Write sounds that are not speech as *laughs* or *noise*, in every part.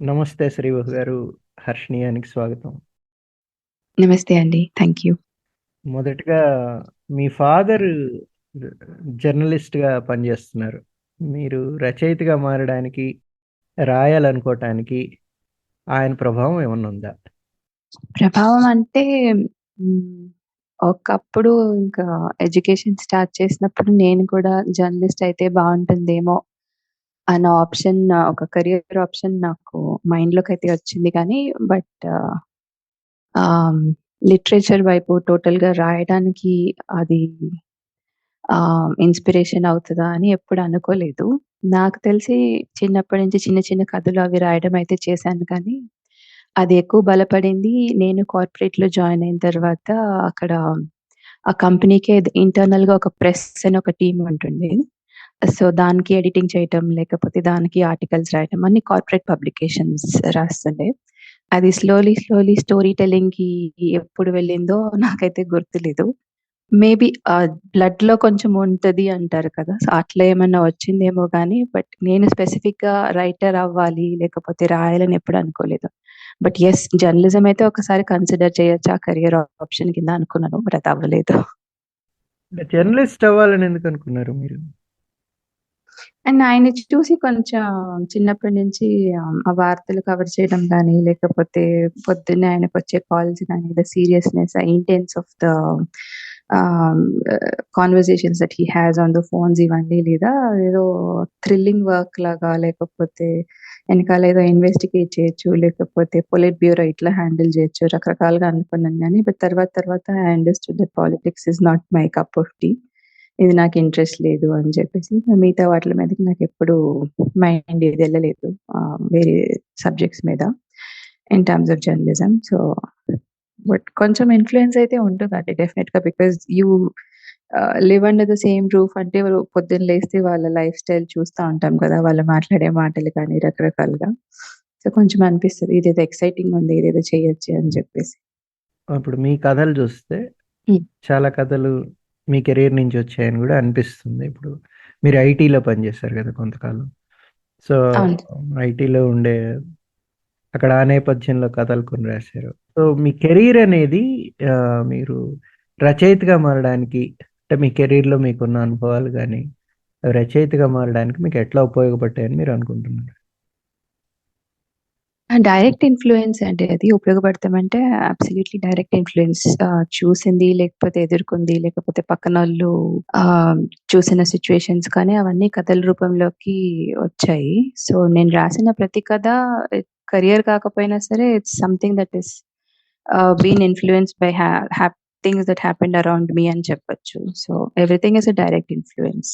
నమస్తే శ్రీవహ్ గారు. హర్షిణీయానికి స్వాగతం. నమస్తే అండి. Thank you. మొదటగా మీ ఫాదర్ జర్నలిస్ట్‌గా పనిచేస్తున్నారు. మీరు రచయితగా మారడానికి, రాయాలనుకోటానికి ఆయన ప్రభావం ఏమన్నా ఉందా? ప్రభావం అంటే. ఒకప్పుడు ఇంకా ఎడ్యుకేషన్ స్టార్ట్ చేసినప్పుడు నేను కూడా జర్నలిస్ట్ అయితే బావుంటుందేమో అన్న ఆప్షన్ ఒక కెరియర్ ఆప్షన్ నాకు మైండ్‌లోకైతే వచ్చింది కానీ బట్ లిటరేచర్ వైపు టోటల్‌గా రాయడానికి అది ఇన్‌స్పిరేషన్ అవుతుందా అని ఎప్పుడు అనుకోలేదు. నాకు తెలిసి చిన్నప్పటి నుంచి చిన్న చిన్న కథలు అవి రాయడం అయితే చేశాను కానీ, అది ఎక్కువ బలపడింది నేను కార్పొరేట్‌లో జాయిన్ అయిన తర్వాత అక్కడ ఆ కంపెనీకే ఇంటర్నల్‌గా ఒక ప్రెస్ అని ఒక టీం ఉంటుంది. సో, దానికి ఎడిటింగ్ చేయటం, లేకపోతే దానికి ఆర్టికల్స్ రాయటం అన్ని కార్పొరేట్ పబ్లికేషన్స్ రాస్తుండే. అది స్లోలీ, స్లోలీ స్టోరీ టెల్లింగ్‌కి ఎప్పుడు వెళ్ళిందో నాకైతే గుర్తులేదు. మేబీ బ్లడ్ బ్లడ్‌లో కొంచెం ఉంటది అంటారు కదా! సో, అట్లా ఏమన్నా వచ్చిందేమో కానీ బట్ నేను స్పెసిఫిక్‌గా రైటర్ అవ్వాలి, లేకపోతే రాయాలని ఎప్పుడు అనుకోలేదు. బట్ యెస్ జర్నలిజం అయితే ఒకసారి కన్సిడర్ చేయొచ్చు ఆ కెరియర్ ఆప్షన్ కింద అనుకున్నాను. బట్ అది అవ్వలేదు. జర్నలిస్ట్ అవ్వాలని ఎందుకు అనుకున్నారు మీరు? అండ్ ఆయన చూసి కొంచెం చిన్నప్పటి నుంచి ఆ వార్తలు కవర్ చేయడం కానీ లేకపోతే పొద్దున్నే ఆయనకొచ్చే కాల్స్ కానీ ద సీరియస్‌నెస్, ఆ intense of the ah, conversations that he has on the phones ఇవన్నీ లేదా ఏదో థ్రిల్లింగ్ వర్క్ లాగా లేకపోతే వెనకాల ఏదో ఇన్వెస్టిగేట్ చేయొచ్చు, లేకపోతే పొలిట్ బ్యూరో ఇట్లా హ్యాండిల్ చేయొచ్చు రకరకాలుగా అనుకున్నాను కానీ బట్ తర్వాత తర్వాత I understood that politics is not my cup of tea. ఇది నాకు ఇంట్రెస్ట్ లేదు అని చెప్పేసి మిగతా వాటిల మీదకి నాకెప్పుడు మైండ్ ఇది ఎళ్ళలేదు. ఆహ్, వేరే సబ్జెక్ట్స్ మీద in terms of journalism. So, but కొంచెం ఇన్‌ఫ్లూయెన్స్ అయితే ఉంటుందండి డెఫినెట్‌గా because you ah, live under the same roof అంటే పొద్దున్న లేస్తే వాళ్ళ లైఫ్ స్టైల్ చూస్తా ఉంటాం కదా! వాళ్ళు మాట్లాడే మాటలు కానీ రకరకాలుగా. సో, కొంచెం అనిపిస్తది ఇదేదో ఎక్సైటింగ్ ఉంది. ఇదేదో చేయొచ్చు అని చెప్పేసి. ఇప్పుడు మీ కథలు చూస్తే. చాలా కథలు మీ కెరియర్ నుంచి వచ్చాయని గూడా అనిపిస్తుంది. ఇప్పుడు మీరు ఐటీలో పనిచేశారు గదా! కొంతకాలం. సో. ఐటీలో ఉండే అక్కడ ఆ నేపథ్యంలో కథలు కొన్ని రాశారు. సో, మీ కెరీర్ అనేది మీరు రచయితగా మారడానికి అంటే మీ కెరీర్‌లో మీకున్న అనుభవాలు గానీ, రచయితగా మారడానికి మీకు ఎట్లా ఉపయోగపడ్డాయని మీరు అనుకుంటున్నారు? డైరెక్ట్ ఇన్‌ఫ్లూయెన్స్ అంటే అది ఉపయోగపడతామంటే అబ్సల్యూట్‌లీ డైరెక్ట్ ఇన్‌ఫ్లూయెన్స్. ఆహ్, చూసింది లేకపోతే ఎదుర్కొంది లేకపోతే పక్కనోళ్ళు ఆహ్, చూసిన సిట్యుయేషన్స్ కానీ అవన్నీ కథల రూపంలోకి వచ్చాయి. సో, నేను రాసిన ప్రతి కథ కెరియర్ కాకపోయినా సరే it's something that is ah, been influenced by ha hap things that happened around me అని చెప్పొచ్చు. So, everything is a direct influence.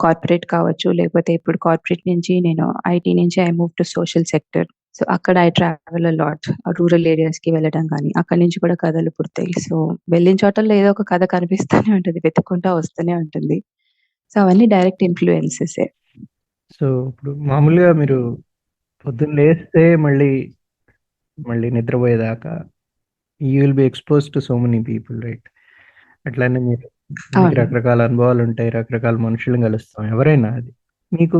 Corporate కావచ్చు, లేకపోతే ఇప్పుడు కార్పొరేట్ నుంచి నేను ఐటీ నుంచి I move to social sector. So, అక్కడ ఐ ట్రావెల్ లాట్. రూరల్ ఏరియాస్కి వెళ్ళడం కానీ అక్కడి నుంచి కూడా కథలు పుడతాయి. సో, వెళ్ళిన చోటల్లో ఏదో ఒక కథ కనిపిస్తూనే ఉంటది. వెతుక్కుంటా వస్తూనే ఉంటుంది. సో, అవన్నీ డైరెక్ట్ ఇన్ఫ్లుయెన్సెస్ సో, ఇప్పుడు మామూలుగా మీరు పొద్దున్న లేస్తే మళ్ళీ, మళ్ళీ నిద్రపోయేదాకా you will be expose to so many people right? అట్లానే మీరు రకరకాల అనుభవాలు ఉంటాయి రకరకాల మనుషులను కలుస్తాం. ఎవరైనా అది. మీకు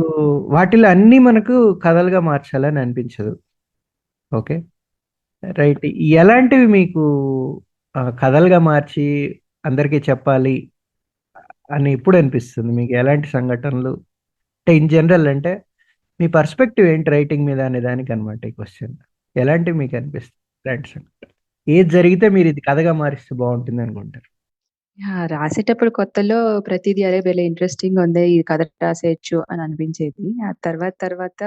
వాటిలో అన్ని మనకు కథలుగా మార్చాలని అనిపించదు. ఓకే. రైట్. ఎలాంటివి మీకు కథలుగా మార్చి అందరికీ చెప్పాలి అని ఎప్పుడు అనిపిస్తుంది? మీకు ఎలాంటి సంఘటనలు? అంటే ఇన్ జనరల్ అంటే మీ పర్స్పెక్టివ్ ఏంటి రైటింగ్ మీద అనే దానికనమాట ఈ క్వశ్చన్ ఎలాంటివి మీకు అనిపిస్తుంది ఇలాంటి సంఘటన. ఏది జరిగితే మీరు ఇది కథగా మారిస్తే బాగుంటుంది అనుకుంటారు రాసేటప్పుడు కొత్తలో ప్రతీదీ అరే భలే ఇంట్రెస్టింగ్ ఉంది ఈ కథ రాసేయొచ్చు అని అనిపించేది. ఆ తర్వాత తర్వాత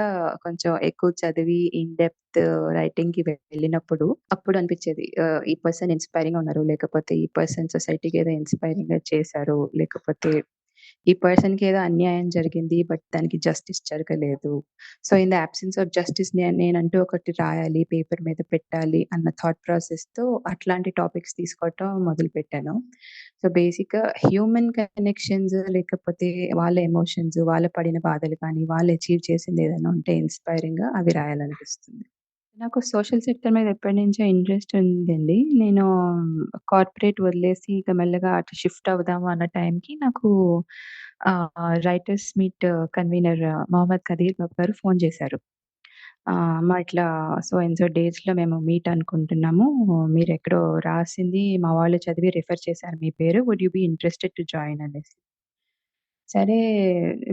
కొంచెం ఎక్కువ చదివి ఇన్ డెప్త్ రైటింగ్‌కి వెళ్ళినప్పుడు అప్పుడు అనిపించేది. ఆహ్, ఈ పర్సన్ ఇన్‌స్పైరింగ్‌గా ఉన్నారు. లేకపోతే ఈ పర్సన్ సొసైటీకి ఏదో ఇన్‌స్పైరింగ్‌గా చేశారు. లేకపోతే ఈ పర్సన్‌కి ఏదో అన్యాయం జరిగింది. బట్ దానికి జస్టిస్ జరగలేదు. So, in the absence of justice నే నేనంటూ ఒకటి రాయాలి, పేపర్ మీద పెట్టాలి అన్న థాట్ ప్రాసెస్‌తో అట్లాంటి టాపిక్స్ తీసుకోవటం మొదలుపెట్టాను. సో, బేసిక్‌గా హ్యూమన్ కనెక్షన్స్ లేకపోతే వాళ్ళ ఎమోషన్స్, వాళ్ళ పడిన బాధలు కానీ, వాళ్ళు అచీవ్ చేసింది ఏదైనా ఉంటే ఇన్‌స్పైరింగ్‌గా అవి రాయాలనిపిస్తుంది. నాకు సోషల్ సెక్టర్ మీద ఎప్పటినుంచో ఇంట్రెస్ట్ ఉందండి. నేను కార్పొరేట్ వదిలేసి ఇక మెల్లగా అటు షిఫ్ట్ అవుదాము అన్న టైంకి నాకు ఆహ్, writers meet convener Mohammed Qadeer Babu garu phone చేశారు. అమ్మ ఇట్లా సో ఎన్సో సో మేము మీట్ అనుకుంటున్నాము. మీరెక్కడో రాసింది మా వాళ్ళు చదివి రిఫర్ చేశారు మీ పేరు. Would you be interested to join అనేసి. సరే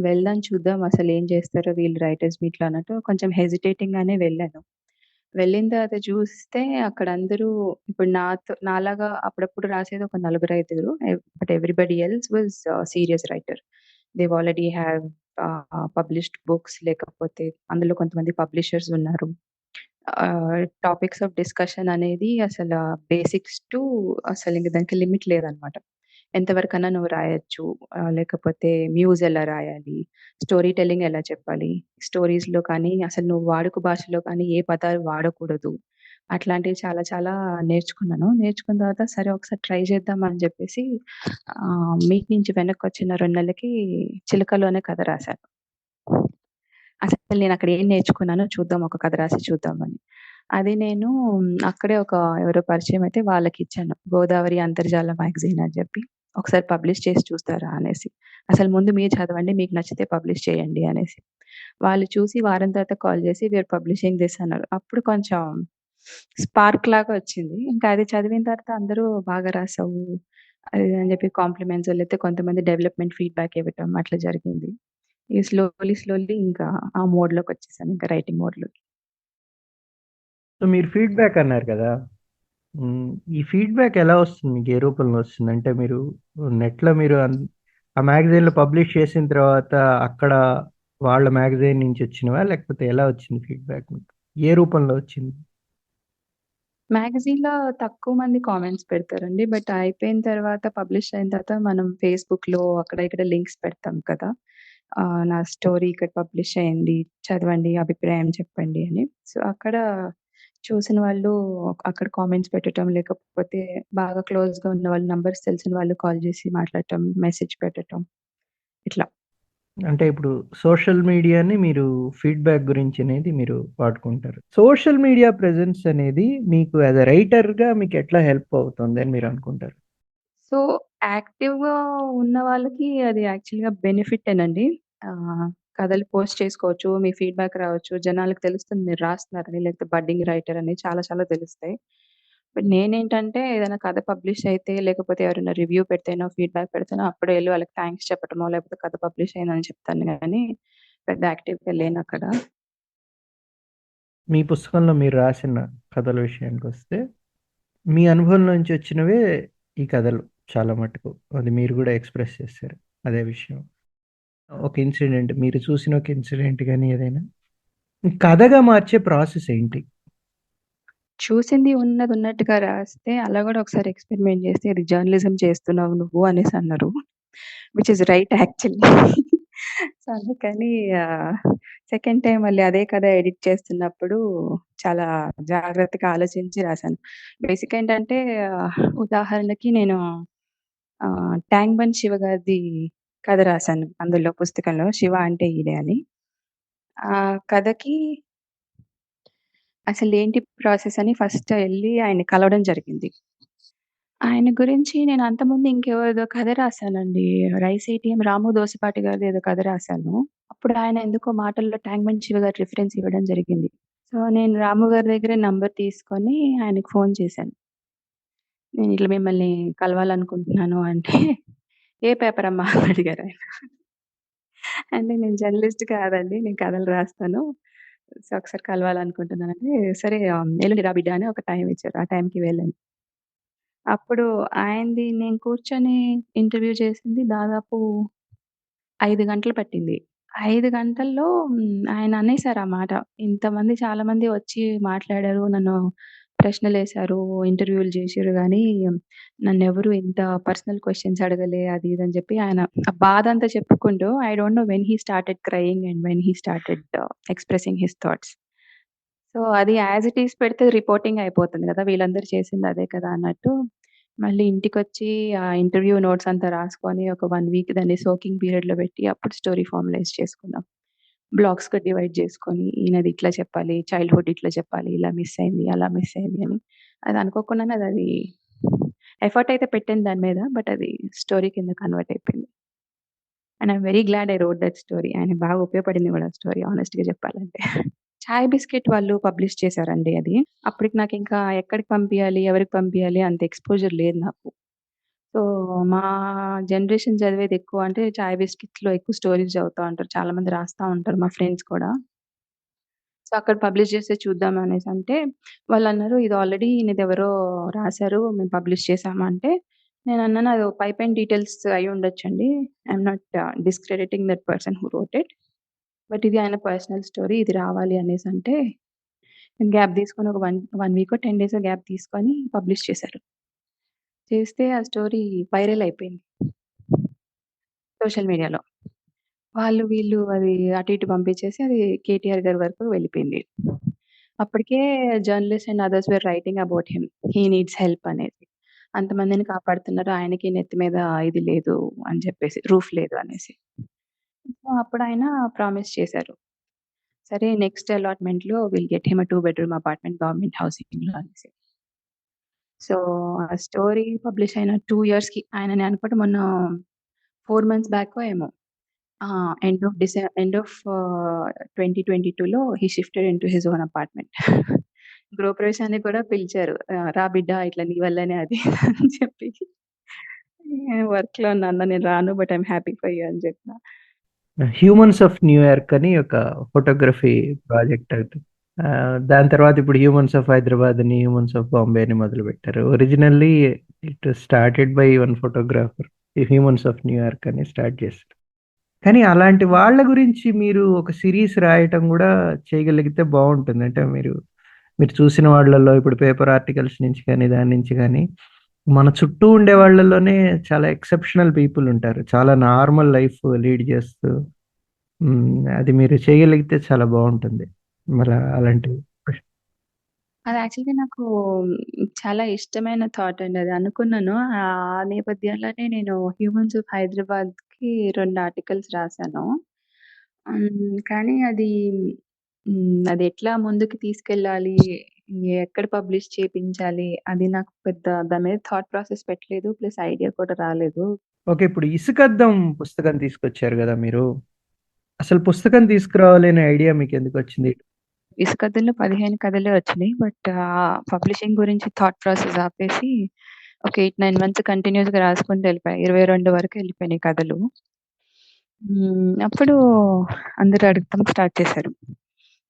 వెళ్దాం చూద్దాం అసలేం చేస్తారో వీళ్ళు రైటర్స్ మీట్‌లో అన్నట్టు కొంచెం హెసిటేటింగ్‌గానే వెళ్ళాను. వెళ్ళిన తర్వాత చూస్తే అక్కడ అందరూ ఇప్పుడు నాతో నాలాగా అప్పుడప్పుడు రాసేది ఒక నలుగురు, ఐదుగురు. But everybody else was serious writer. They already have published books లేకపోతే అందులో కొంతమంది పబ్లిషర్స్ ఉన్నారు. టాపిక్స్ ఆఫ్ డిస్కషన్ అనేది అసలు బేసిక్స్ టు అసలు ఇంక దానికి లిమిట్ లేదనమాట. ఎంతవరకైనా నువ్వు రాయొచ్చు. లేకపోతే మ్యూజ్ ఎలా రాయాలి, స్టోరీ టెల్లింగ్ ఎలా చెప్పాలి, స్టోరీస్‌లో కానీ అసలు నువ్వు వాడుక భాషలో కానీ ఏ పదాలు వాడకూడదు. అట్లాంటివి చాలా చాలా నేర్చుకున్నాను. నేర్చుకున్న తర్వాత సరే ఒకసారి ట్రై చేద్దాం అని చెప్పేసి ఆహ్, మీట్ నుంచి వెనక్కొచ్చిన 2 నెలలకి చిలుకలోనే కథ రాశాను. అసలు నేనక్కడ ఏం నేర్చుకున్నానో చూద్దాం ఒక కథ రాసి చూద్దామని. అది నేను అక్కడే ఒక ఎవరో పరిచయం అయితే వాళ్ళకిచ్చాను. 'గోదావరి అంతర్జాల మ్యాగజైన్' అని చెప్పి. ఒకసారి పబ్లిష్ చేసి చూస్తారా అనేసి. అసలు ముందు మీరు చదవండి మీకు నచ్చితే పబ్లిష్ చేయండి అనేసి. వాళ్ళు చూసి వారం తర్వాత కాల్ చేసి వీరు పబ్లిషింగ్ దిస్ అన్నారు. అప్పుడు కొంచెం స్పార్క్ లాగా వచ్చింది. ఇంకా అది చదివిన తర్వాత అందరూ బాగా రాసావు అది ఇది అని చెప్పి కాంప్లిమెంట్స్ లేకపోతే కొంతమంది డెవలప్‌మెంట్ ఫీడ్‌బ్యాక్ ఇవ్వటం అట్లా జరిగింది. ఈ స్లోలీ స్లోలీ ఇంకా ఆ మోడ్‌లోకొచ్చేసాను. ఇంకా రైటింగ్ మోడ్‌లోకి. సో, మీరు ఫీడ్‌బ్యాక్ అన్నారు కదా! హ్మ్. ఈ ఫీడ్‌బ్యాక్ ఎలా వస్తుంది? మీకు ఏ రూపంలో వస్తుంది? అంటే మీరు నెట్‌లో మీరు అన్ ఆ మ్యాగజైన్‌లో పబ్లిష్ చేసిన తర్వాత అక్కడ వాళ్ళ మ్యాగజైన్ నుంచి వచ్చినవా? లేకపోతే ఎలా వచ్చింది ఫీడ్‌బ్యాక్ మీకు? ఏ రూపంలో వచ్చింది? మ్యాగజైన్‌లో తక్కువ మంది కామెంట్స్ పెడతారండి. బట్ అయిపోయిన తర్వాత పబ్లిష్ అయిన తర్వాత మనం ఫేస్‌బుక్‌లో అక్కడ ఇక్కడ లింక్స్ పెడతాం కదా! ఆహ్, నా స్టోరీ ఇక్కడ పబ్లిష్ అయింది. చదవండి, అభిప్రాయం చెప్పండి అని. సో, అక్కడ చూసిన వాళ్ళు అక్కడ కామెంట్స్ పెట్టటం, లేకపోతే బాగా క్లోజ్‌గా ఉన్న వాళ్ళు నంబర్స్ తెలిసిన వాళ్ళు కాల్ చేసి మాట్లాడటం, మెసేజ్ పెట్టటం. ఇట్లా. అంటే ఇప్పుడు సోషల్ మీడియాని మీరు ఫీడ్‌బ్యాక్ గురించి అనేది మీరు వాడుకుంటారు. సోషల్ మీడియా ప్రెజెన్స్ అనేది మీకు యాస్ అ రైటర్‌గా మీకు ఎట్లా హెల్ప్ అవుతుంది అని మీరు అనుకుంటారు? సో, యాక్టివ్‌గా ఉన్న వాళ్ళకి అది యాక్చువల్‌గా బెనిఫిట్ ఏనండి కథలు పోస్ట్ చేసుకోవచ్చు. మీ ఫీడ్‌బ్యాక్ రావచ్చు. జనాలకి తెలుస్తుంది మీరు రాస్తున్నారని, లేకపోతే బడ్డింగ్ రైటర్ అని చాలా చాలా తెలుస్తాయి. బట్ నేనేంటంటే ఏదైనా కథ పబ్లిష్ అయితే, లేకపోతే ఎవరైనా రివ్యూ పెడితేనో, ఫీడ్‌బ్యాక్ పెడితేనో అప్పుడే ఎళ్ళి వాళ్ళకి థాంక్స్ చెప్పటమో, లేకపోతే కథ పబ్లిష్ అయిందని చెప్తాను గానీ, పెద్ద యాక్టివ్‌గా లేనక్కడ. మీ పుస్తకంలో మీరు రాసిన కథల విషయానికొస్తే, మీ అనుభవం నుంచి వచ్చినవే ఈ కథలు చాలా మటుకు. అది మీరు గూడా ఎక్స్‌ప్రెస్ చేశారు. అదే విషయం. ఒక ఇన్సిడెంట్ మీరు చూసిన ఒక ఇన్సిడెంట్ గాని ఏదైనా? కథగా మార్చే ప్రాసెస్ ఏంటి? చూసింది ఉన్నది ఉన్నట్టుగా రాస్తే అలా గూడా ఒకసారి ఎక్స్‌పెరిమెంట్ చేస్తే ఇది జర్నలిజం చేస్తున్నావు నువ్వు అనేసన్నారు. Which is right actually. So, అందుకని ఆహ్, సెకండ్ టైమ్ మళ్ళీ అదే కథ ఎడిట్ చేస్తున్నప్పుడు చాలా జాగ్రత్తగా ఆలోచించి రాసాను. బేసిక్ ఏంటంటే ఆహ్, ఉదాహరణకి నేను ఆహ్, 'ట్యాంక్ బండ్ శివ' గారిది కథ రాసాను. అందులో పుస్తకంలో 'శివ అంటే ఈడే' అని. ఆ కథకి అసలు ఏంటి ప్రాసెస్ అని ఫస్ట్ ఎళ్ళి ఆయన్ని కలవడం జరిగింది. ఆయన గురించి నేను అంతకుముందు ఇంకెవరిదో కథ రాసానండి. 'రైస్ ఏటీఎం' రాము దోసపాటి గారిది ఏదో కథ రాసాను. అప్పుడు ఆయన ఎందుకో మాటల్లో 'ట్యాంక్ బండ్ శివ' గారి రిఫరెన్స్ ఇవ్వడం జరిగింది. సో, నేను రాము గారి దగ్గరే నంబర్ తీసుకొని ఆయనకి ఫోన్ చేశాను. నేను ఇట్లా మిమ్మల్ని కలవాలనుకుంటున్నాను అంటే, "ఏ పేపర్ అమ్మా?" అని అడిగారాయన. అంటే నేను జర్నలిస్ట్ కాదండి. నేను కథలు రాస్తాను. సో, ఒకసారి కలవాలనుకుంటున్నానంటే, సరే ఆహ్, ఎల్లుండి రా బిడ్డ అని ఒక టైం ఇచ్చారు. ఆ టైంకి వెళ్ళాను. అప్పుడు ఆయనది నేను కూర్చొని ఇంటర్వ్యూ చేసింది దాదాపు 5 గంటలు పట్టింది. 5 గంటల్లో హ్మ్, ఆయన అనేసారు ఆ మాట. ఇంతమంది చాలామంది వచ్చి మాట్లాడారు. నన్ను ప్రశ్నలేసారు, ఇంటర్వ్యూలు చేసిర్రు గానీ, నన్నెవరు ఇంత పర్సనల్ క్వెషన్స్ అడగలే అది ఇది అని చెప్పి ఆయన ఆ బాధంతా చెప్పుకుంటూ I don't know when he started crying and when he started expressing his thoughts. So, అది యాజ్ ఇట్ ఈజ్ పెడితే రిపోర్టింగ్ అయిపోతుంది గదా! వీళ్ళందరూ చేసింది అదే కదా! అన్నట్టు మళ్ళీ ఇంటికొచ్చి ఆ ఇంటర్వ్యూ నోట్స్ అంతా రాసుకొని ఒక 1 వీక్ దాన్ని సోకింగ్ పీరియడ్‌లో పెట్టి అప్పుడు స్టోరీ ఫార్మలైజ్ చేసుకున్నాం. బ్లాక్స్‌గా డివైడ్ చేసుకొని ఈయనది ఇట్లా చెప్పాలి, చైల్డ్‌హుడ్ ఇట్లా చెప్పాలి, ఇలా మిస్ అయింది, అలా మిస్ అయింది అని. అది అనుకోకుండా అది ఎఫర్ట్ అయితే పెట్టాను దాని మీద. బట్ అది స్టోరీ కింద కన్వర్ట్ అయిపోయింది. And I'm very glad I wrote that story. ఆయన బాగా ఉపయోగపడింది కూడా స్టోరీ హానెస్ట్‌గా చెప్పాలంటే. చాయ్ బిస్కెట్ వాళ్ళు పబ్లిష్ చేశారండి అది. అప్పటికి నాకు ఇంకా ఎక్కడికి పంపించాలి ఎవరికి పంపించాలి అంత ఎక్స్‌పోజర్ లేదు నాకు. సో, మా జనరేషన్ చదివేది ఎక్కువ అంటే చాయ్ బిస్కెట్స్‌లో ఎక్కువ స్టోరీస్ చదువుతా ఉంటారు. చాలా మంది రాస్తా ఉంటారు మా ఫ్రెండ్స్ కూడా. సో, అక్కడ పబ్లిష్ చేస్తే చూద్దాం అనేసంటే వాళ్ళన్నారు, "ఇది ఆల్రెడీ నీదెవరో రాసారు. మేము పబ్లిష్ చేసాము" అంటే నేనన్నాను, "అది పైపైన details అయ్యుండొచ్చండి. I'm not discrediting that person who wrote it. But ఇది ఆయన పర్సనల్ స్టోరీ. ఇది రావాలి" అనేసంటే గ్యాప్ తీసుకొని ఒక 1, 1 వీకో, 10 డేసో గ్యాప్ తీసుకొని పబ్లిష్ చేశారు. చేస్తే ఆ స్టోరీ వైరల్ అయిపోయింది. సోషల్ మీడియాలో. వాళ్ళు వీళ్ళు అది అటు ఇటు పంపించేసి అది కేటీఆర్ గారి వరకు వెళ్ళిపోయింది. అప్పటికే journalist and others were writing about him. He needs help అనేది. అంతమందిని కాపాడుతున్నారు. ఆయనకి నెత్తి మీద ఇది లేదు అని చెప్పేసి రూఫ్ లేదు అనేసి. సో, అప్పుడాయన ప్రామిస్ చేశారు. సరే next అలాట్‌మెంట్‌లో will get him a 2 bedroom apartment government హౌసింగ్‌లో అనేసి. సో, ఆ స్టోరీ పబ్లిష్ అయిన 2 ఇయర్స్‌కి ఆయన నేను అనుకుంటే మొన్న 4 మంత్స్ బ్యాకో ఏమో end of డిసె end of ah, 2022లో he shifted into his own apartment. *laughs* గృహప్రవేశానికి కూడా పిలిచారు. ఆహ్, "రా బిడ్డ ఇట్లా నీ వల్లనే అది" అని చెప్పి. వర్క్‌లో ఉన్నాను నేను రాను but I'm happy for you అని చెప్పిన. 'హ్యూమన్స్ ఆఫ్ న్యూయార్క్' అని ఒక ఫోటోగ్రఫీ ప్రాజెక్ట్ అవుతుంది దాని తర్వాత ఇప్పుడు 'హ్యూమన్స్ ఆఫ్ హైదరాబాద్' అని, 'హ్యూమన్స్ ఆఫ్ బాంబే' అని మొదలు పెట్టారు originally it started by one photographer. 'Humans of New York' అని స్టార్ట్ చేశారు. కానీ అలాంటి వాళ్ళ గురించి మీరు ఒక సిరీస్ రాయటం కూడా చేయగలిగితే బాగుంటుంది అంటే మీరు, మీరు చూసిన వాళ్ళల్లో ఇప్పుడు పేపర్ ఆర్టికల్స్ నుంచి కానీ దాని నుంచి కానీ మన చుట్టూ ఉండే వాళ్ళలోనే చాలా ఎక్సెప్షనల్ పీపుల్ ఉంటారు. చాలా నార్మల్ లైఫ్ లీడ్ చేస్తూ అది మీరు చేయగలిగితే చాలా బాగుంటుంది మరి అలాంటివి. అది యాక్చువల్‌గా నాకు చాలా ఇష్టమైన థాట్ అండి అది. అనుకున్నాను. ఆ నేపథ్యంలోనే నేను 'హ్యూమన్స్ ఆఫ్ హైదరాబాద్‌కి' 2 ఆర్టికల్స్ రాసాను. హ్మ్. కానీ అది హ్మ్. అది ఎట్లా ముందుకు తీసుకెళ్ళాలి? ఎక్కడ పబ్లిష్ చేపించాలి? అది నాకు పెద్ద దాని మీద థాట్ ప్రాసెస్ పెట్టలేదు. ప్లస్ ఐడియా కూడా రాలేదు. ఓకే. ఇప్పుడు 'ఇసుకద్దం' పుస్తకం తీసుకొచ్చారు గదా మీరు. అసలు పుస్తకం తీసుకురావాలనే ఐడియా మీకెందుకొచ్చింది? ఇసుకథల్లో పదిహేను కథలే వచ్చినాయి. బట్ పబ్లిషింగ్ గురించి థాట్ ప్రాసెస్ ఆపేసి ఒక 8, 9 మంత్స్ కంటిన్యూయస్‌గా రాసుకుంటూ వెళ్ళిపోయా. 22 వరకు వెళ్ళిపోయినాయి కథలు. అప్పుడు అందరూ అడగటం స్టార్ట్ చేశారు.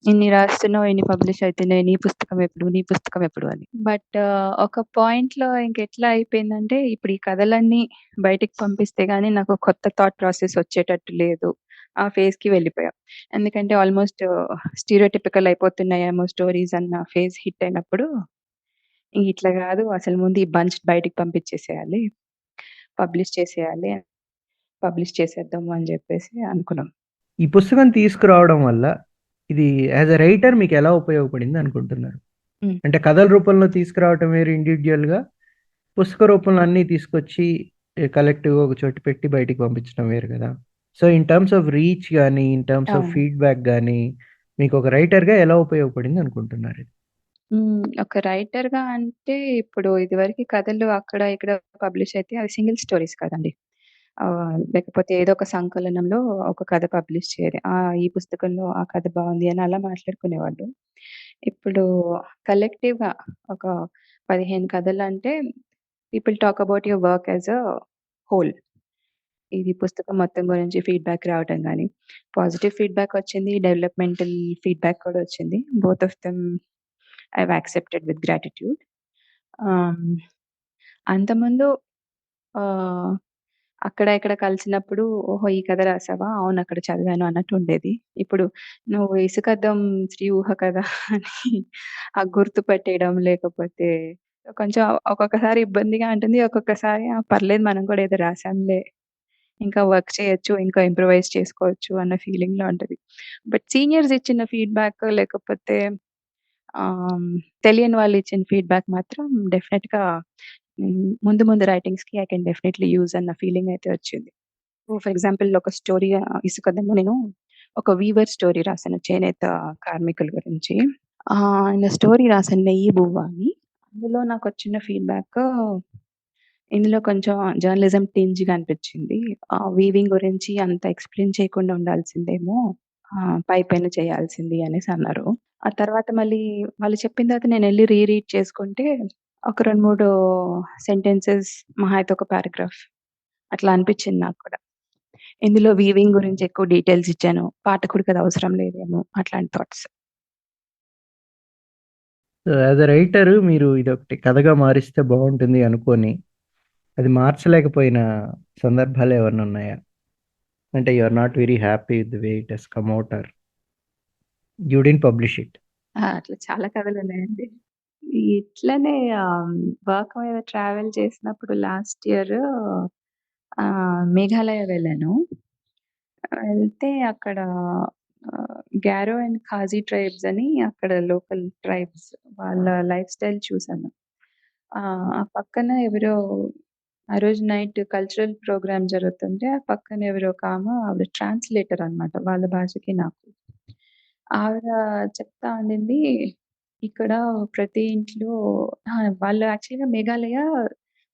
"ఇన్ని రాస్తున్నావు, ఇన్ని పబ్లిష్ అయితున్నాయి. నీ పుస్తకం ఎప్పుడు? నీ పుస్తకం ఎప్పుడు?" అని. బట్ ఒక పాయింట్‌లో ఇంకెట్లా అయిపోయిందంటే ఇప్పుడు ఈ కథలన్నీ బయటికి పంపిస్తే గానీ నాకు కొత్త థాట్ ప్రాసెస్ వచ్చేటట్టు లేదు. ఆ ఫేజ్‌కి వెళ్ళిపోయా. ఎందుకంటే ఆల్‌మోస్ట్ స్టీరియోటిపికల్ అయిపోతున్నాయేమో స్టోరీస్ అన్న ఫేజ్ హిట్ అయినప్పుడు ఇట్లా గాదు అసలు ముందు ఈ బంచ్ బయటికి పంపించేసేయాలి. పబ్లిష్ చేసేయాలి. పబ్లిష్ చేసేద్దాము అని జెప్పేసి అనుకున్నాం. ఈ పుస్తకం తీసుకురావడం వల్ల ఇది యాస్ ఎ రైటర్ మీకెలా ఉపయోగపడింది అనుకుంటున్నారు? అంటే కథల రూపంలో తీసుకురావటం వేరు ఇండివిడ్యుయల్‌గా. పుస్తక రూపంలో అన్నీ తీసుకొచ్చి కలెక్టివ్‌గా ఒక చోట పెట్టి బయటికి పంపించడం వేరు గదా! So, in terms of reach గాని, ఇన్ టర్మ్స్ ఆఫ్ అవును. ఫీడ్‌బ్యాక్ గాని మీకు ఒక రైటర్‌గా ఎలా ఉపయోగపడింది అనుకుంటున్నారు? హ్మ్. ఒక రైటర్‌గా అంటే ఇప్పుడు ఇదివరకు కథలు అక్కడ ఇక్కడ పబ్లిష్ అయితే అవి సింగిల్ స్టోరీస్ కదండీ. ఆహ్, లేకపోతే ఏదో ఒక సంకలనంలో ఒక కథ పబ్లిష్ చేయాలి. ఆ! ఈ పుస్తకంలో ఆ కథ బావుంది అని అలా మాట్లాడుకునేవాళ్ళు. ఇప్పుడు కలెక్టివ్‌గా ఒక 15 కథలంటే people talk about your work as a whole. ఇది పుస్తకం మొత్తం గురించి ఫీడ్‌బ్యాక్ రావటం కానీ పాజిటివ్ ఫీడ్‌బ్యాక్ వచ్చింది. డెవలప్‌మెంటల్ ఫీడ్‌బ్యాక్ కూడా వచ్చింది. Both of them I accepted with gratitude. Ah, అంతకుముందు అక్కడ ఇక్కడ కలిసినప్పుడు ఓహో! ఈ కథ రాసావా? అవును అక్కడ చదివాను అన్నట్టు ఉండేది. ఇప్పుడు నువ్వు ఇసుకద్దం శ్రీ ఊహ కదా! అని ఆ గుర్తు పెట్టేయడం లేకపోతే కొంచెం ఒక్కొక్కసారి ఇబ్బందిగా ఉంటుంది. ఒక్కొక్కసారి పర్లేదు మనం కూడా ఏదో రాసాంలే. ఇంకా వర్క్ చేయొచ్చు. ఇంకా ఇంప్రూవైజ్ చేసుకోవచ్చు అన్న ఫీలింగ్‌లో ఉంటది. బట్ సీనియర్స్ ఇచ్చిన ఫీడ్‌బ్యాక్ లేకపోతే ఆహ్, తెలియని వాళ్ళు ఇచ్చిన ఫీడ్‌బ్యాక్ మాత్రం డెఫినెట్గా హ్మ్. ముందు ముందు రైటింగ్స్‌కి ఐ కెన్ డెఫినైట్‌లీ యూజ్ అన్న ఫీలింగ్ అయితే వచ్చింది. ఫర్ ఎగ్జాంపుల్ ఒక స్టోరీ ఆహ్, ఇసుకద్దెంలో నేను ఒక వీవర్ స్టోరీ రాసాను. చేనేత కార్మికుల గురించి. ఆహ్, ఆయన స్టోరీ రాశాను 'నెయ్యి బువ్వ' అని. అందులో నాకొచ్చిన ఫీడ్‌బ్యాక్ ఇందులో కొంచెం జర్నలిజం టింజ్‌గా అనిపించింది. ఆహ్, వీవింగ్ గురించి అంత ఎక్స్‌ప్లెయిన్ చేయకుండా ఉండాల్సిందేమో ఆహ్, పైపైన చేయాల్సింది అనేసన్నారు. ఆ తర్వాత మళ్ళీ వాళ్ళు చెప్పిన తర్వాత నేనెళ్ళి రీ రీడ్ చేసుకుంటే ఒక 2, 3 సెంటెన్సెస్ మహా అయితే ఒక పారాగ్రాఫ్ అట్లా అనిపించింది నాకు కూడా. ఇందులో వీవింగ్ గురించి ఎక్కువ డీటెయిల్స్ ఇచ్చాను. పాఠకుడికి అది అవసరం లేదేమో అట్లాంటి థాట్స్. యాస్ ఎ రైటర్ మీరు ఇదొకటి కథగా మారిస్తే బావుంటుంది అనుకోని, అది మార్చలేకపోయిన సందర్భాలేమన్నా ఉన్నాయా? అంటే you are not very happy with way it has come or you didn't publish it. అట్లా చాలా కథలు ఉన్నాయండి ఇట్లనే వర్క్ మీద ట్రావెల్ చేసినప్పుడు లాస్ట్ ఇయర్ మేఘాలయ వెళ్ళాను. వెళ్తే అక్కడ గ్యారో గారో అండ్ ఖాజీ ట్రైబ్స్ అని అక్కడ లోకల్ ట్రైబ్స్ వాళ్ళ లైఫ్ స్టైల్ చూసాను. ఆ పక్కన ఎవరో ఆ రోజు నైట్ కల్చరల్ ప్రోగ్రామ్ జరుగుతుంటే ఆ పక్కన ఎవరో ఒకామ ఆవిడ ట్రాన్స్‌లేటర్ అన్నమాట. వాళ్ళ భాషకి నాకు. ఆవిడ చెప్తా ఉండింది. ఇక్కడ ప్రతి ఇంట్లో ఆ! వాళ్ళు యాక్చువల్‌గా మేఘాలయ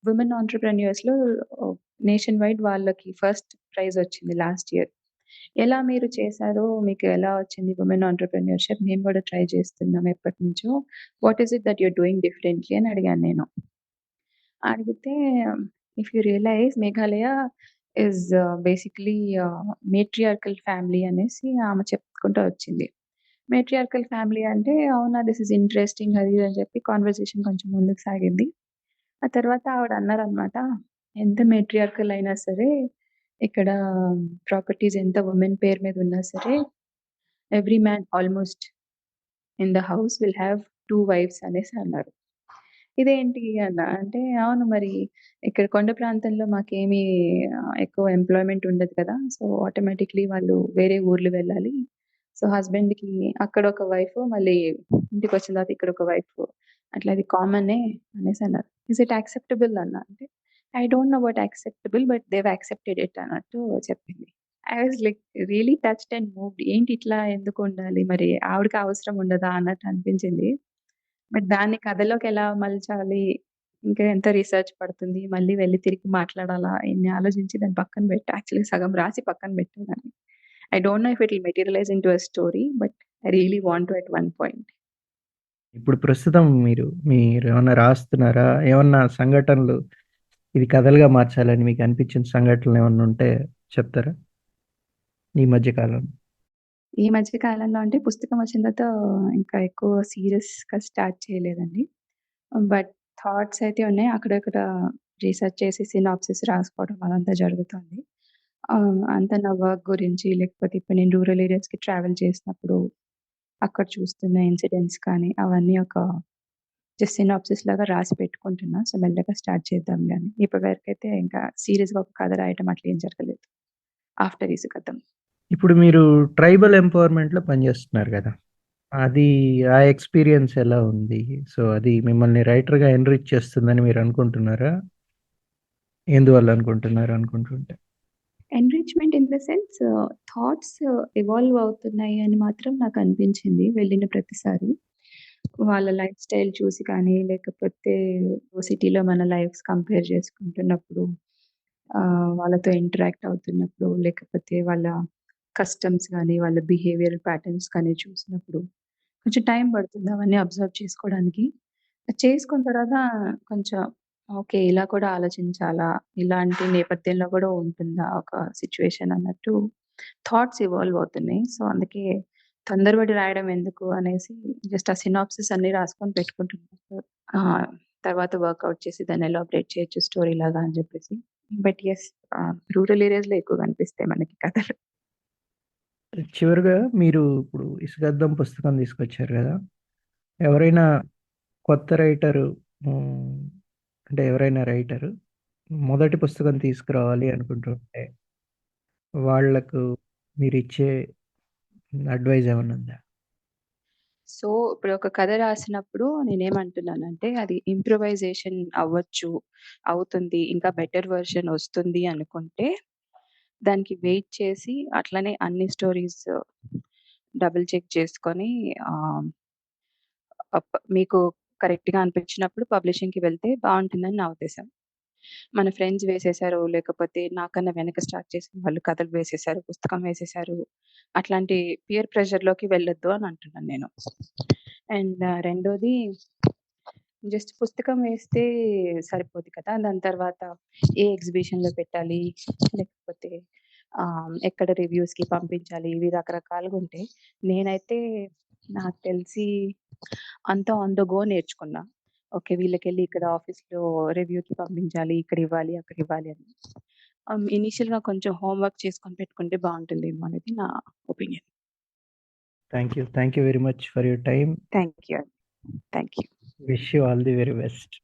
విమెన్ ఎంటర్‌ప్రెన్యూర్స్‌లో నేషన్ వైడ్ వాళ్ళకి ఫస్ట్ ప్రైజ్ వచ్చింది లాస్ట్ ఇయర్. ఎలా మీరు చేశారో, మీకు ఎలా వచ్చింది విమెన్ ఎంటర్‌ప్రెన్యూర్‌షిప్ మేము కూడా ట్రై చేస్తున్నాం ఎప్పటినుంచో. What is it that you are doing differently అని అడిగాను నేను. అడిగితే if you realise Meghalaya is basically matriarchal family అనేసి ఆమె చెప్పుకుంటూ వచ్చింది. మేట్రియార్కల్ ఫ్యామిలీ అంటే అవునా దిస్ ఇస్ ఇంట్రెస్టింగ్ అది ఇది అని చెప్పి కాన్వర్సేషన్ కొంచెం ముందుకు సాగింది. ఆ తర్వాత ఆవిడ అన్నారనమాట. ఎంత మేట్రియార్కల్ అయినా సరే ఇక్కడ ప్రాపర్టీస్ ఎంత వుమెన్ పేరు మీద ఉన్నా సరే every man almost in the house will have 2 wives అనేసి అన్నారు. ఇదేంటి అన్నా. అంటే అవును మరి ఇక్కడ కొండ ప్రాంతంలో మాకేమి ఆహ్, ఎక్కువ ఎంప్లాయ్‌మెంట్ ఉండదు కదా! సో, ఆటోమేటిక్‌లీ వాళ్ళు వేరే ఊర్లు వెళ్ళాలి. సో, హస్బెండ్‌కి అక్కడ ఒక వైఫ్ మళ్ళీ ఇంటికొచ్చిన తర్వాత ఇక్కడ ఒక వైఫ్ అట్లా అది కామనే అనేసి అన్నారు. ఈస్ ఇట్ యాక్సెప్టబుల్ అన్నా. అంటే I don't know about acceptable but they have accepted it అన్నట్టు చెప్పింది. I was like really touched and moved. ఏంటి ఇట్లా ఎందుకు ఉండాలి? మరి ఆవిడకి అవసరం ఉండదా అన్నట్టు అనిపించింది. బట్ దాన్ని కథలోకి ఎలా మలచాలి? ఇంకా ఎంత రీసెర్చ్ పడుతుంది? మళ్ళీ వెళ్ళి తిరిగి మాట్లాడాలా? ఇన్ని ఆలోచించి దాన్ని పక్కన పెట్టి యాక్చువల్లీ సగం రాసి పక్కన పెట్టేదాన్ని I don't know if it will materialise to a story but I really want to at one point. ఇప్పుడు ప్రస్తుతం మీరు మీరు ఏమన్నా రాస్తున్నారా? ఏమన్నా సంఘటనలు ఇది కథలుగా మార్చాలని మీకు అనిపించిన సంఘటనలు ఏమన్నా ఉంటే చెప్తారా? ఈ మధ్య కాలంలో. ఈ మధ్య కాలంలో అంటే పుస్తకం వచ్చిన తర్వాత ఇంకా ఎక్కువ సీరియస్‌గా స్టార్ట్ చేయలేదండి. బట్ థాట్స్ అయితే ఉన్నాయి. అక్కడక్కడ రీసెర్చ్ చేసి సినాప్సిస్ రాసుకోవడం అదంతా జరుగుతుంది. ఆహ్, అంతా నా వర్క్ గురించి లేకపోతే ఇప్పుడు నేను రూరల్ ఏరియాస్‌కి ట్రావెల్ చేసినప్పుడు అక్కడ చూస్తున్న ఇన్సిడెంట్స్ కానీ అవన్నీ ఒక జస్ట్ సినాప్సిస్ లాగా రాసి పెట్టుకుంటున్నా. సో, మెల్లగా స్టార్ట్ చేద్దాంలే అని. ఇప్పటి వరకైతే ఇంకా సీరియస్‌గా ఒక కథ రాయటం అట్లా ఏం జరగలేదు. ఆఫ్టర్ ఇసుకథం. ఇప్పుడు మీరు ట్రైబల్ ఎంపవర్‌మెంట్‌లో పనిచేస్తున్నారు కదా అది ఆ ఎక్స్‌పీరియన్స్ ఎలా ఉంది? సో, అది మిమ్మల్ని రైటర్‌గా ఎన్‌రిచ్ చేస్తుందని మీరు అనుకుంటున్నారా? ఎందువల్ల అనుకుంటున్నారు అనుకుంటుంటే? Enrichment in the sense thoughts evolve అవుతున్నాయి అని మాత్రం నాకు అనిపించింది వెళ్ళిన ప్రతిసారి. వాళ్ళ లైఫ్ స్టైల్ చూసి కానీ, లేకపోతే సిటీలో మన లైఫ్స్ కంపేర్ చేసుకుంటున్నప్పుడు, వాళ్ళతో ఇంటరాక్ట్ అవుతున్నప్పుడు, లేకపోతే వాళ్ళ కస్టమ్స్ కానీ వాళ్ళ బిహేవియర్ ప్యాటర్న్స్ కానీ చూసినప్పుడు, కొంచెం టైం పడుతుంది అవన్నీ అబ్జర్వ్ చేసుకోవడానికి. అది చేసుకున్న తర్వాత కొంచెం ఓకే. ఇలా కూడా ఆలోచించాలా? ఇలాంటి నేపథ్యంలో కూడా ఉంటుందా ఒక సిట్యుయేషన్ అన్నట్టు థాట్స్ ఇవాల్వ్ అవుతున్నాయి. సో, అందుకే తొందరపడి రాయడం ఎందుకు అనేసి జస్ట్ ఆ సినాప్సిస్ అన్నీ రాసుకొని పెట్టుకుంటున్నారు ఆ! తర్వాత వర్కౌట్ చేసి దాన్ని ఎలాబరేట్ చేయొచ్చు స్టోరీ లాగా అని చెప్పేసి. బట్ యెస్ ఆహ్, రూరల్ ఏరియాస్‌లో ఎక్కువ కనిపిస్తాయి మనకి కథలు. చివరిగా మీరు ఇప్పుడు ఇసుగద్దం పుస్తకం తీసుకొచ్చారు కదా ఎవరైనా కొత్త రైటరు అంటే ఎవరైనా రైటరు మొదటి పుస్తకం తీసుకురావాలి అనుకుంటుంటే వాళ్ళకు మీరిచ్చే అడ్వైజ్ ఏమైనా ఉందా? సో, ఇప్పుడు ఒక కథ రాసినప్పుడు నేనేమంటున్నానంటే అది ఇంప్రూవైజేషన్ అవ్వచ్చు, అవుతుంది. ఇంకా బెటర్ వెర్షన్ వస్తుంది అనుకుంటే, దానికి వెయిట్ చేసి అట్లనే అన్ని స్టోరీస్ డబుల్ చెక్ చేసుకొని ఆహ్ అప్ మీకు కరెక్ట్‌గా అనిపించినప్పుడు పబ్లిషింగ్‌కి వెళ్తే బావుంటుందని నా ఉద్దేశం. మన ఫ్రెండ్స్ వేసేసారు, లేకపోతే నాకన్నా వెనక స్టార్ట్ చేసిన వాళ్ళు కథలు వేసేసారు, పుస్తకం వేసేసారు. అట్లాంటి పీర్ ప్రెషర్‌లోకి వెళ్ళొద్దు అని అంటున్నాను నేను. అండ్ రెండోది జస్ట్ పుస్తకం వేస్తే సరిపోదు కదా! దాని తర్వాత ఏ ఎగ్జిబిషన్‌లో పెట్టాలి, లేకపోతే ఎక్కడ రివ్యూస్‌కి పంపించాలి, ఇవి రకరకాలుగా ఉంటాయి. నేనైతే నాకు తెలిసి అంతా ఆన్ ద గో నేర్చుకున్నా. ఓకే. వీళ్ళకెళ్ళి ఇక్కడ ఆఫీస్‌లో రివ్యూకి పంపించాలి, ఇక్కడ ఇవ్వాలి, అక్కడ ఇవ్వాలి అని. ఇనీషియల్‌గా కొంచెం హోమ్ వర్క్ చేసుకొని పెట్టుకుంటే బావుంటుందేమో అనేది నా opinion. Thank you. Thank you very much for your time. Thank you. Thank you. Wish you all the very best.